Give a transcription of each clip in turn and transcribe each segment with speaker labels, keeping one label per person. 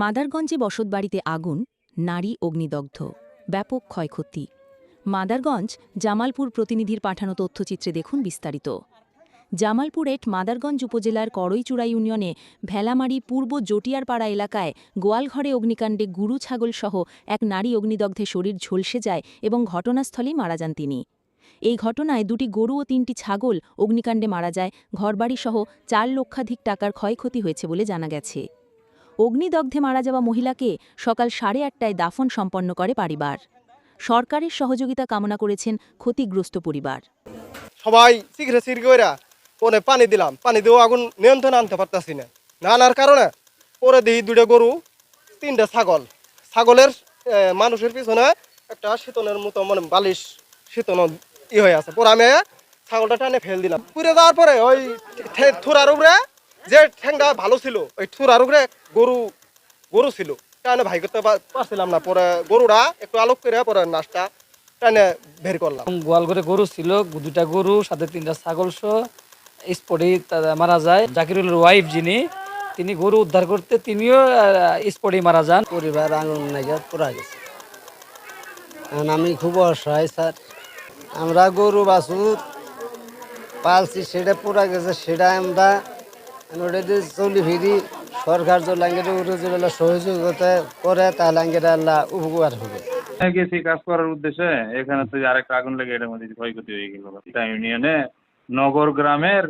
Speaker 1: মাদারগঞ্জে বসতবাড়িতে আগুন, নারী অগ্নিদগ্ধ, ব্যাপক ক্ষয়ক্ষতি। মাদারগঞ্জ জামালপুর প্রতিনিধির পাঠানো তথ্যচিত্রে দেখুন বিস্তারিত। জামালপুরেট মাদারগঞ্জ উপজেলার করইচূড়া ইউনিয়নে ভেলামারি পূর্ব জটিয়ারপাড়া এলাকায় গোয়ালঘরে অগ্নিকাণ্ডে গুরু ছাগল সহ এক নারী অগ্নিদগ্ধে শরীর ঝলসে যায় এবং ঘটনাস্থলেই মারা যান তিনি। এই ঘটনায় দুটি গরু ও তিনটি ছাগল অগ্নিকাণ্ডে মারা যায়, ঘরবাড়িসহ চার লক্ষাধিক টাকার ক্ষয়ক্ষতি হয়েছে বলে জানা গেছে। অগ্নিদগ্ধে মারা যাওয়া মহিলাকে সকাল সাড়ে আটটায় দাফন সম্পন্ন করে পরিবার। সরকারের সহযোগিতা কামনা করেছেন ক্ষতিগ্রস্ত পরিবার।
Speaker 2: সবাই চিরকে ওরা পরে পানি দিলাম। পানি দিয়েও আগুন নিয়ন্ত্রণে আনতে পারতাছি না। না আনার কারণে পরে দিই দুটো গরু, তিনটা ছাগল। ছাগলের মানুষের পিছনে একটা শীতনের মতো মানে বালিশ শীতন ই হয়ে আছে। পরে আমি ছাগলটা টানে ফেল দিলাম। পুড়ে যাওয়ার পরে ওই থুরার উপরে যে ঠ্যাংটা ভালো ছিল ওই থুরার উপরে গরু গরু ছিল। টানে ভাই করতে পারছিলাম না পরে গরুরা একটু আলোক করে পরে নাচটা টানে বের করলাম
Speaker 3: গোয়াল ঘরে গরু ছিল দুটা গরু সাথে তিনটা ছাগল সহ স্পটেই তা- মারা যায়। জাকিরুলের ওয়াইফ যিনি তিনি গরু উদ্ধার করতে তিনিও স্পটেই মারা যান।
Speaker 4: পরিবার আঙুল নাইগা পুরা গেছে। আমি খুব অসহায় স্যার আমরা গরু বাছুর পালছি সেটা পুরা গেছে সেটা আমরা ওটা দিয়ে চলি ফিরি সরকার যদি সহযোগিতা করে তাহলে লাঙ্গের আল্লাহ উপকার হবে।
Speaker 5: গেছি কাজ করার উদ্দেশ্যে এখানে তো আরেকটা আগুন লেগে এটার মধ্যে ক্ষয়ক্ষতি হয়ে গেল। ইউনিয়নে নগর গ্রামের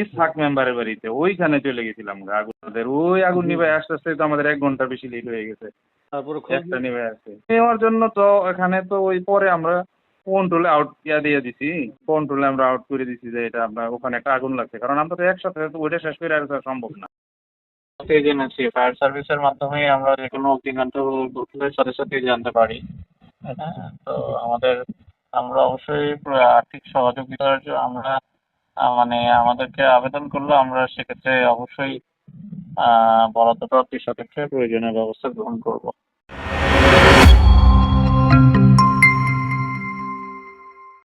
Speaker 5: ইসহাক মেম্বারের বাড়িতে ওইখানে চলে গেছিলাম আগুনদের ওই আগুন নিভে আস্তে আস্তে তো আমাদের এক ঘণ্টা বেশি লেট হয়ে গেছে।
Speaker 4: তারপরে
Speaker 5: একটা নিভে আসছে। নেওয়ার জন্য তো এখানে তো ওই পরে আমরা কন্ট্রোলে আউট ইয়া দিয়ে দিছি। কন্ট্রোলে আমরা আউট করে দিছি যে এটা আপনার ওখানে একটা আগুন লাগছে। কারণ আমরা তো একসাথে তো ওইটা শেষ করে আর সম্ভব না।
Speaker 6: থেকে জেনেছি ফায়ার সার্ভিসের মাধ্যমে আমরা যে কোনো অগ্নিকাণ্ড ঘটলে সাথে সাথে জানতে পারি। হ্যাঁ, তো আমাদের আমরা অবশ্যই আর্থিক সহযোগিতার জন্য আমরা মানে আমাদেরকে আবেদন করলে আমরা সেক্ষেত্রে অবশ্যই আহ বরাদ্দপ্রাপ্তির সাপেক্ষে প্রয়োজনীয় ব্যবস্থা গ্রহণ করব।